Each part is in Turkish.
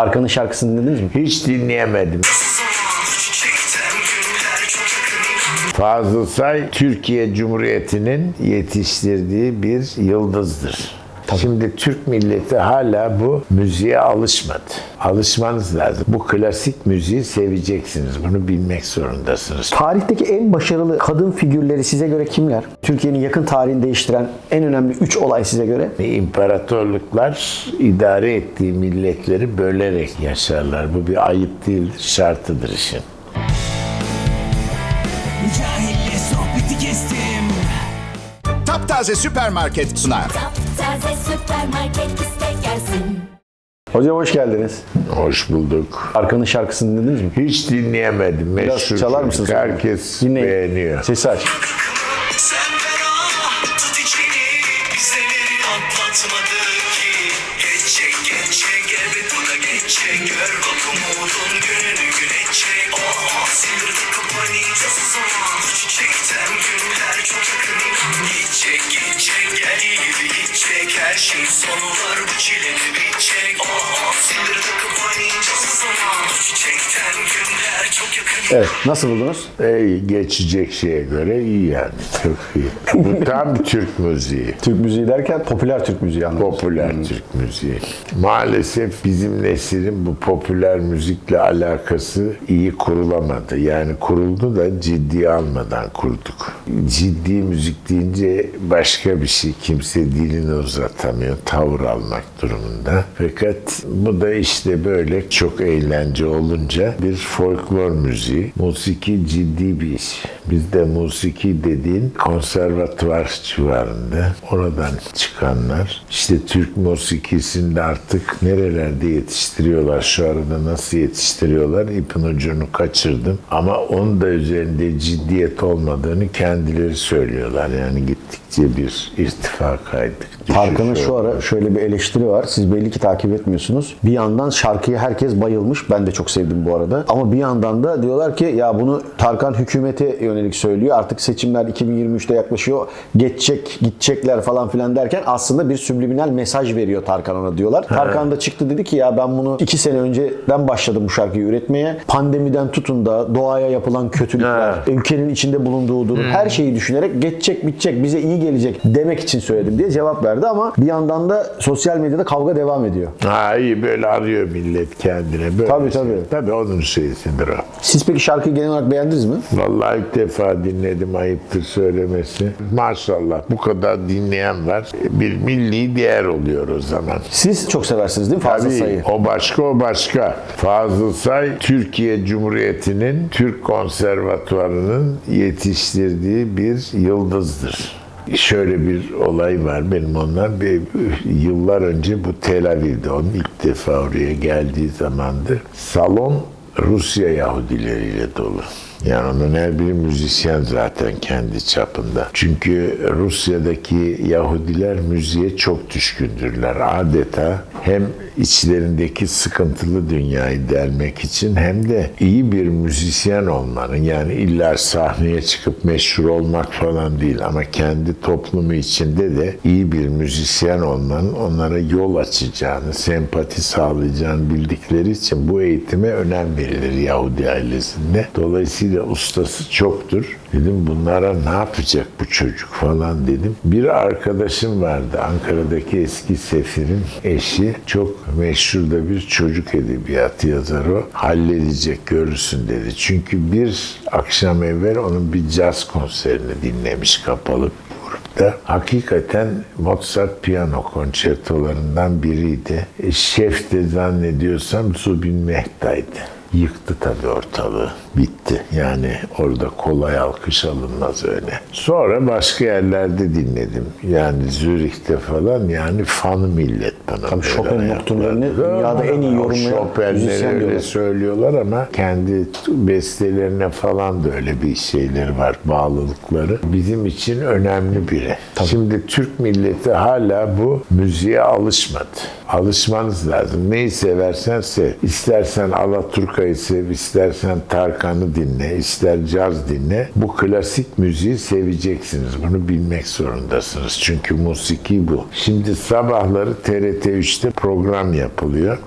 Tarkan'ın şarkısını dinlediniz mi? Hiç dinleyemedim. Fazıl Say Türkiye Cumhuriyeti'nin yetiştirdiği bir yıldızdır. Şimdi Türk milleti hala bu müziğe alışmadı. Alışmanız lazım. Bu klasik müziği seveceksiniz. Bunu bilmek zorundasınız. Tarihteki en başarılı kadın figürleri size göre kimler? Türkiye'nin yakın tarihini değiştiren en önemli 3 olay size göre? İmparatorluklar idare ettiği milletleri bölerek yaşarlar. Bu bir ayıp değil, şartıdır işin. Cahille sohbeti kestim Taptaze Süpermarket sunar. Taze süpermarket. Hocam hoş geldiniz. Hoş bulduk. Tarkan'ın şarkısını dinlediniz mi? Hiç dinleyemedim. Biraz Meşhur çalar mısınız? Herkes Dinleyin. beğeniyor. Sesi aç. Sen ferah tut içini Bizleri atlatmadı ki geçecek Gör bak umudun gününü güneşecek Oh sindirdi kafanı zaman. Bu çiçekten günler çok yakın. Gidecek gidecek gel iyi gibi gidecek. Her şey sonu var bu çilenin bitecek. Oh sindirdi kafanı zaman. Bu çiçekten günler çok yakın Evet. Nasıl buldunuz? Ey, geçecek şeye göre iyi yani. Çok iyi. Bu tam Türk müziği. Türk müziği derken popüler Türk müziği anlamında. Popüler Türk müziği. Maalesef bizim neslin bu popüler müzikle alakası iyi kurulamadı. Yani kuruldu da ciddiye almadan kurduk. Ciddi müzik deyince başka bir şey. Kimse dilini uzatamıyor. Tavır almak durumunda. Fakat bu da işte böyle çok eğlence olunca bir folklor müziği. Musiki ciddi bir iş. Bizde musiki dediğin konservatuvar civarında. Oradan çıkanlar. işte Türk musikisinde artık nerelerde yetiştiriyorlar. Şu arada nasıl yetiştiriyorlar? İpin ucunu kaçırdım. Ama onun da üzerinde ciddiyet olmadığını kendileri söylüyorlar. Yani gittikçe bir irtifa kaydı. düşüş Tarkan'ın şu ara şöyle bir eleştiri var. Siz belli ki takip etmiyorsunuz. Bir yandan şarkıya herkes bayılmış. Ben de çok sevdim bu arada. Ama bir yandan da diyorlar ki ya bunu Tarkan hükümete yönelik söylüyor. Artık seçimler 2023'te yaklaşıyor. Geçecek, gidecekler falan filan derken aslında bir subliminal mesaj veriyor Tarkan ona diyorlar. Tarkan da çıktı dedi ki ya ben bunu iki sene önceden başladım bu şarkıyı üretmeye. Pandemiden tutun da doğaya yapılan kötülükler, Ha. ülkenin içinde bulunduğu durum her şeyi düşünerek geçecek bitecek bize iyi gelecek demek için söyledim diye cevap verdi ama bir yandan da sosyal medyada kavga devam ediyor. Ha iyi böyle arıyor millet kendine. Böyle Tabii, şey. tabii. Tabii onun şeysidir o. Siz peki şarkıyı genel olarak beğendiniz mi? Vallahi ilk defa dinledim ayıptır söylemesi. Maşallah bu kadar dinleyen var. Bir milli değer oluyor o zaman. Siz çok seversiniz değil mi Fazıl Tabii Say'ı? o başka o başka. Fazıl Say Türkiye Cumhuriyeti'nin Türk Konservatuvarı'nın yetiştirdiği bir yıldızdır. Şöyle bir olay var benim ondan bir yıllar önce bu Tel Aviv'de onun ilk defa oraya geldiği zamandı. Salon Rusya Yahudileriyle dolu. Yani onun her biri müzisyen zaten kendi çapında. Çünkü Rusya'daki Yahudiler müziğe çok düşkündürler. Adeta hem içlerindeki sıkıntılı dünyayı delmek için hem de iyi bir müzisyen olmanın yani illa sahneye çıkıp meşhur olmak falan değil ama kendi toplumu içinde de iyi bir müzisyen olmanın onlara yol açacağını, sempati sağlayacağını bildikleri için bu eğitime önem verilir Yahudi ailesinde. Dolayısıyla ustası çoktur. Dedim bunlara ne yapacak bu çocuk falan dedim. Bir arkadaşım vardı Ankara'daki eski sefirin eşi. Çok meşhur da bir çocuk edebiyatı yazarı. Halledecek görürsün dedi. Çünkü bir akşam evvel onun bir caz konserini dinlemiş kapalı grupta. Hakikaten Mozart piyano konçertolarından biriydi. E, şef de zannediyorsam Zubin Mehta'ydı. Yıktı tabii ortalığı. Bitti. Yani orada kolay alkış alınmaz öyle. Sonra başka yerlerde dinledim. Yani Zürih'te falan yani fanı millet bana. Tabii Chopin noktalarını dünyada en iyi yorumlayan müzisyen öyle söylüyorlar ama kendi bestelerine falan da öyle bir şeyleri var, bağlılıkları. Bizim için önemli biri. Şimdi Türk milleti hala bu müziğe alışmadı. Alışmanız lazım. Neyi seversen sev. İstersen Alaturka'yı sev, istersen Tarkan'ı dinle, ister caz dinle. Bu klasik müziği seveceksiniz. Bunu bilmek zorundasınız. Çünkü musiki bu. Şimdi sabahları TRT 3'te program yapılıyor.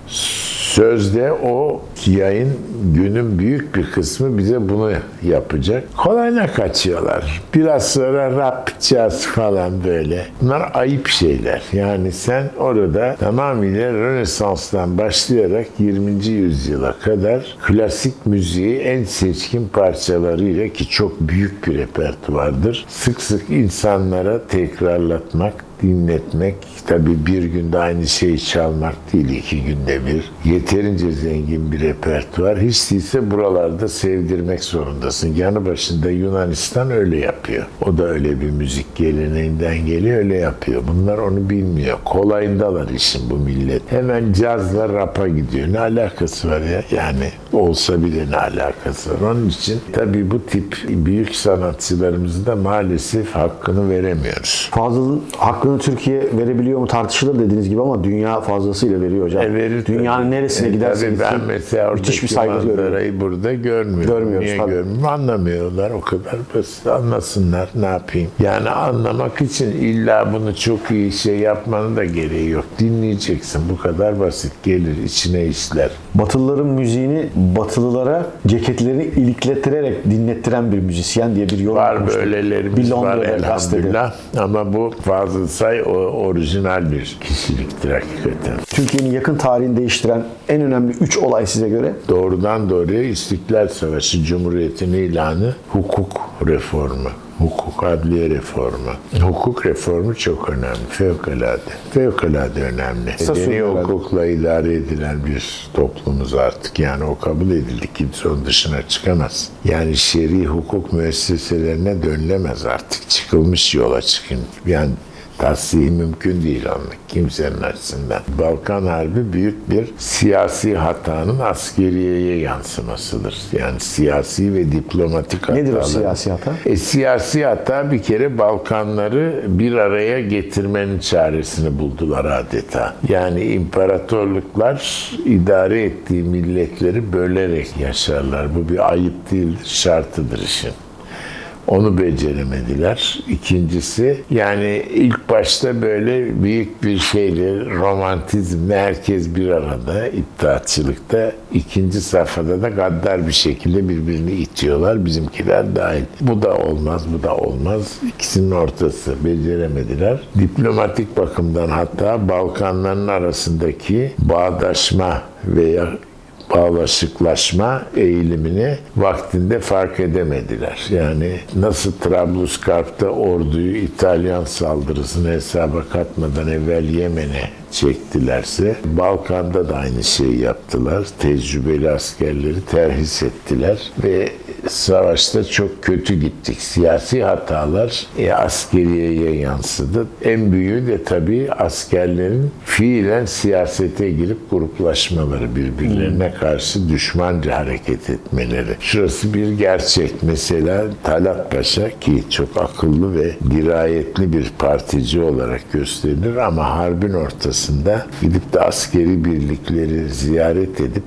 Sözde o yayın günün büyük bir kısmı bize bunu yapacak. Kolayına kaçıyorlar. Biraz sonra rap caz falan böyle. Bunlar ayıp şeyler. Yani sen orada tamamıyla Rönesans'tan başlayarak 20. yüzyıla kadar klasik müziği en seçkin parçalarıyla ki çok büyük bir repertuardır. Sık sık insanlara tekrarlatmak, dinletmek, tabii bir günde aynı şeyi çalmak değil, iki günde bir. Yeterince zengin bir repertuar. Hiç değilse buralarda sevdirmek zorundasın. Yanı başında Yunanistan öyle yapıyor. O da öyle bir müzik geleneğinden geliyor, öyle yapıyor. Bunlar onu bilmiyor. Kolayındalar işin bu millet. Hemen cazla rapa gidiyor. Ne alakası var ya? Yani olsa bile ne alakası var? Onun için tabii bu tip büyük sanatçılarımızın da maalesef hakkını veremiyoruz. Fazıl'ın hakkını Türkiye verebiliyor mu tartışılır dediğiniz gibi ama dünya fazlasıyla veriyor hocam. E, verir Dünyanın tabii. neresine E, giderse tabii gitsin ben mesela müthiş bir saygı görüyorum. burada görmüyorum. Görmüyoruz, Niye tabii. görmüyorum? Anlamıyorlar o kadar basit. Anlasınlar ne yapayım. Yani anlamak için illa bunu çok iyi şey yapmanın da gereği yok. Dinleyeceksin bu kadar basit. Gelir içine işler. Batılıların müziğini Batılılara ceketlerini ilikleterek dinlettiren bir müzisyen diye bir yorum Var böylelerimiz Bir var Londra'da gazetede. elhamdülillah. Ama bu Fazıl Say o orijinal bir kişiliktir hakikaten. Türkiye'nin yakın tarihini değiştiren en önemli üç olay size göre doğrudan doğruya İstiklal Savaşı Cumhuriyeti'nin ilanı hukuk reformu. Hukuk adliye reformu. Hukuk reformu çok önemli. Fevkalade. Fevkalade önemli. Deni hukukla idare edilen bir toplumuz artık. Yani o kabul edildi. Kimse onun dışına çıkamaz. Yani şer'i hukuk müesseselerine dönülemez artık. Çıkılmış yola çıkın. Yani Tavsiye mümkün değil anlık kimsenin açısından. Balkan Harbi büyük bir siyasi hatanın askeriyeye yansımasıdır. Yani siyasi ve diplomatik hatalar. Nedir o siyasi hata? E, siyasi hata bir kere Balkanları bir araya getirmenin çaresini buldular adeta. Yani imparatorluklar idare ettiği milletleri bölerek yaşarlar. Bu bir ayıp değildir, şartıdır işin. Onu beceremediler. İkincisi yani ilk başta böyle büyük bir şeyle romantizmle herkes bir arada iddiatçılıkta. ikinci safhada da gaddar bir şekilde birbirini itiyorlar. Bizimkiler dahil. Bu da olmaz, bu da olmaz. İkisinin ortası. Beceremediler. Diplomatik bakımdan hatta Balkanların arasındaki bağdaşma veya bağlaşıklaşma eğilimini vaktinde fark edemediler. Yani nasıl Trablusgarp'ta orduyu İtalyan saldırısını hesaba katmadan evvel Yemen'e çektilerse Balkan'da da aynı şeyi yaptılar. Tecrübeli askerleri terhis ettiler ve savaşta çok kötü gittik. Siyasi hatalar e, askeriyeye yansıdı. En büyüğü de tabii askerlerin fiilen siyasete girip gruplaşmaları birbirlerine karşı düşmanca hareket etmeleri. Şurası bir gerçek. Mesela Talat Paşa ki çok akıllı ve dirayetli bir partici olarak gösterilir ama harbin ortasında gidip de askeri birlikleri ziyaret edip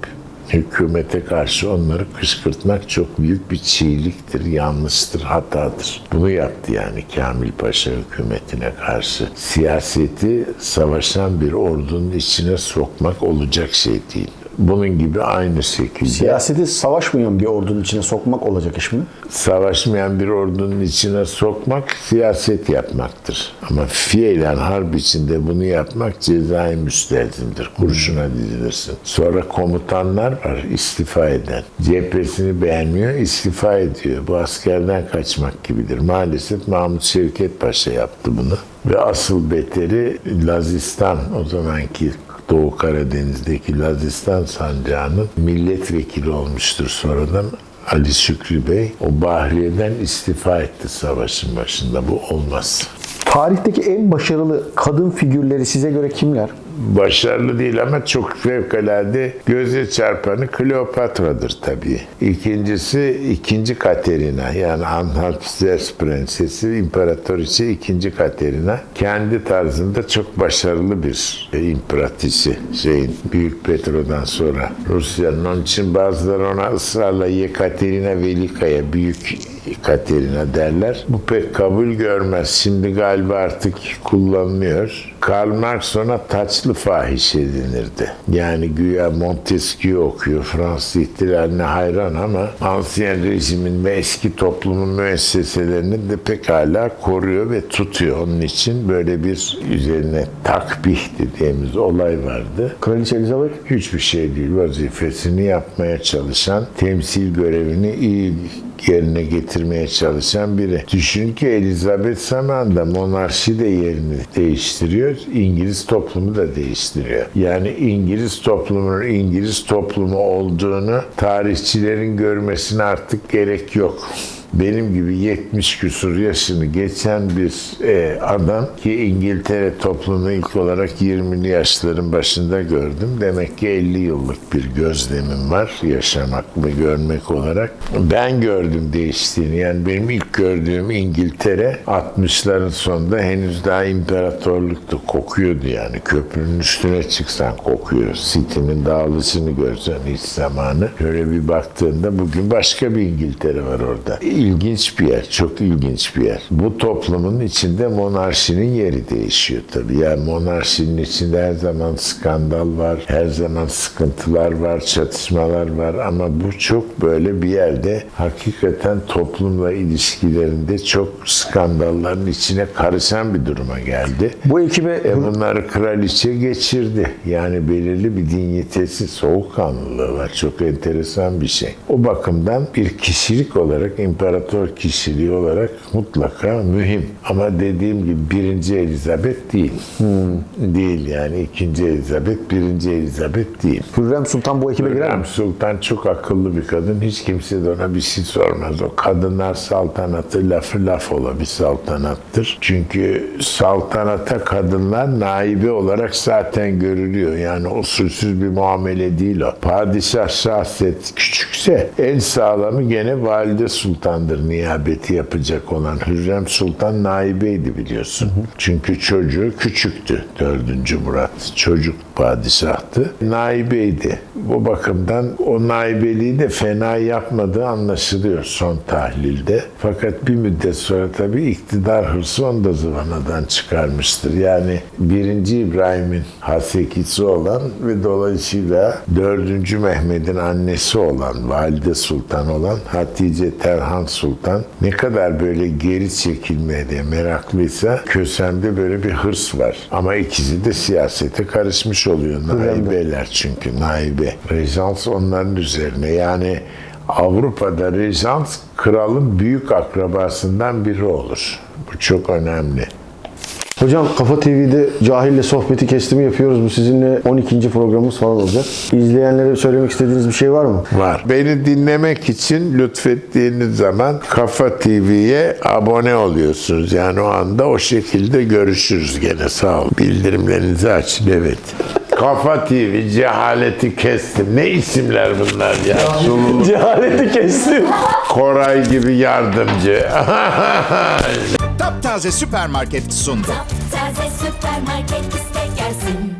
hükümete karşı onları kışkırtmak çok büyük bir çiğliktir, yanlıştır, hatadır. Bunu yaptı yani Kamil Paşa hükümetine karşı. Siyaseti savaşan bir ordunun içine sokmak olacak şey değil. Bunun gibi aynı şekilde Siyaseti savaşmayan bir ordunun içine sokmak olacak iş mi? savaşmayan bir ordunun içine sokmak siyaset yapmaktır. Ama fiilen harp içinde bunu yapmak cezai müstelzimdir. Kurşuna dizilirsin. Sonra komutanlar var istifa eden. Cephesini beğenmiyor, istifa ediyor. Bu askerden kaçmak gibidir. Maalesef Mahmut Şevket Paşa yaptı bunu. Ve asıl beteri Lazistan o zamanki Doğu Karadeniz'deki Lazistan sancağının milletvekili olmuştur sonradan. Ali Şükrü Bey o Bahriye'den istifa etti savaşın başında. Bu olmaz. Tarihteki en başarılı kadın figürleri size göre kimler? Başarılı değil ama çok fevkalade göze çarpanı Kleopatra'dır tabii. İkincisi ikinci Katerina yani Anhaltses prensesi imparatoriçe ikinci Katerina. Kendi tarzında çok başarılı bir e, imparatriçi şeyin Büyük Petro'dan sonra Rusya'nın. Onun için bazıları ona ısrarla Yekaterina Velika'ya büyük Katerina derler. Bu pek kabul görmez. Şimdi galiba artık kullanılıyor. Karl Marx ona taçlı fahişe denirdi. Yani güya Montesquieu okuyor. Fransız ihtilaline hayran ama Ansiyen rejimin ve eski toplumun müesseselerini de pekala koruyor ve tutuyor. Onun için böyle bir üzerine takbih dediğimiz olay vardı. Kraliçe Elizabeth Hiçbir şey değil. Vazifesini yapmaya çalışan, temsil görevini iyi yerine getirmeye çalışan biri. Düşün ki Elizabeth zamanında monarşi de yerini değiştiriyor, İngiliz toplumu da değiştiriyor. Yani İngiliz toplumunun İngiliz toplumu olduğunu tarihçilerin görmesine artık gerek yok benim gibi 70 küsur yaşını geçen bir e, adam ki İngiltere toplumunu ilk olarak 20'li yaşların başında gördüm. Demek ki 50 yıllık bir gözlemim var yaşamak ve görmek olarak. Ben gördüm değiştiğini. Yani benim ilk gördüğüm İngiltere 60'ların sonunda henüz daha imparatorluktu. Kokuyordu yani. Köprünün üstüne çıksan kokuyor. City'nin dağılışını görsen hiç zamanı. Şöyle bir baktığında bugün başka bir İngiltere var orada. İlginç bir yer. Çok ilginç bir yer. Bu toplumun içinde monarşinin yeri değişiyor tabii. Yani monarşinin içinde her zaman skandal var. Her zaman sıkıntılar var, çatışmalar var ama bu çok böyle bir yerde hakikaten toplumla ilişkilerinde çok skandalların içine karışan bir duruma geldi. bu ekibe E bunları kraliçe geçirdi. Yani belirli bir dignitesi, soğukkanlılığı var. Çok enteresan bir şey. O bakımdan bir kişilik olarak, imparator kişiliği olarak mutlaka mühim. Ama dediğim gibi birinci Elizabeth değil. Değil yani. ikinci Elizabeth, birinci Elizabeth değil. Hürrem Sultan bu ekibe girer mi? Sultan çok akıllı bir kadın. Hiç kimse de ona bir şey sormaz. O kadınlar saltanatı lafı laf ola bir saltanattır. Çünkü saltanata kadınlar naibe olarak zaten görülüyor. Yani usulsüz bir muamele değil o. Padişah şahset küçükse en sağlamı gene valide sultandır niyabeti yapacak olan. Hürrem Sultan naibeydi biliyorsun. Çünkü çocuğu küçüktü 4. Murat. Çocuk padişahtı. Naibeydi. Bu bakımdan o naibeliği de fena yapmadığı anlaşılıyor son tahlilde. Fakat bir müddet sonra tabii iktidar hırsı onu da zıvanadan çıkarmıştır. Yani 1. İbrahim'in hasekisi olan ve dolayısıyla 4. Mehmet'in annesi olan, valide sultan olan Hatice Terhan Sultan ne kadar böyle geri çekilmeye de meraklıysa Kösem'de böyle bir hırs var. Ama ikisi de siyasete karışmış oluyor. Naibeler çünkü naibe. Rejans onların üzerine yani Avrupa'da rejans kralın büyük akrabasından biri olur. Bu çok önemli. Hocam Kafa TV'de Cahil'le sohbeti kestimi yapıyoruz. Bu sizinle 12. programımız falan olacak. İzleyenlere söylemek istediğiniz bir şey var mı? Var. Beni dinlemek için lütfettiğiniz zaman Kafa TV'ye abone oluyorsunuz. Yani o anda o şekilde görüşürüz gene sağ ol. Bildirimlerinizi açın evet. Kafa TV cehaleti kestim. Ne isimler bunlar ya? Sululuk Cehaleti kestim. Koray gibi yardımcı. Taptaze süpermarket sundu. Taze süpermarket iste gelsin.